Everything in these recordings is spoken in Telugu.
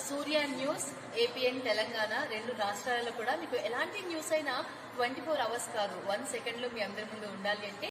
సూర్య న్యూస్ ఏపీఎన్ తెలంగాణ రెండు రాష్ట్రాలలో కూడా మీకు ఎలాంటి న్యూస్ అయినా ట్వంటీ ఫోర్ అవర్స్ కాదు. వన్ సెకండ్లో మీ అందరి ముందు ఉండాలి అంటే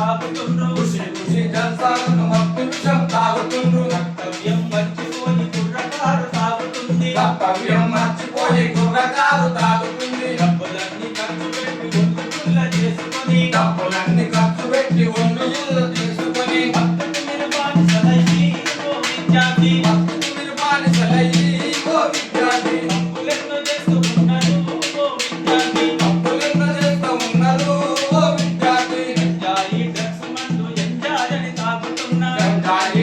తాగుతుండ్రు. ఉసి జల్సాలను మత్తుషం తాగుతుండ్రు. కర్తవ్యం మర్చిపోయి కుర్రకారు తాగుతుంది. కర్తవ్యం మర్చిపోయి కుర్రకారు తాగుతుంది. డబ్బులన్నీ ఖర్చు పెట్టి ఒళ్ళు పిల్ల చేసుకొని. డబ్బులన్నీ ఖర్చు పెట్టి ఒళ్ళు ఇళ్ళ చేసుకొని. భక్తుడి మిరపాని సలహీ ఓ విద్యార్థి. భక్తుడి మిరపాని సలహీ ఓ విద్యార్థి. Thy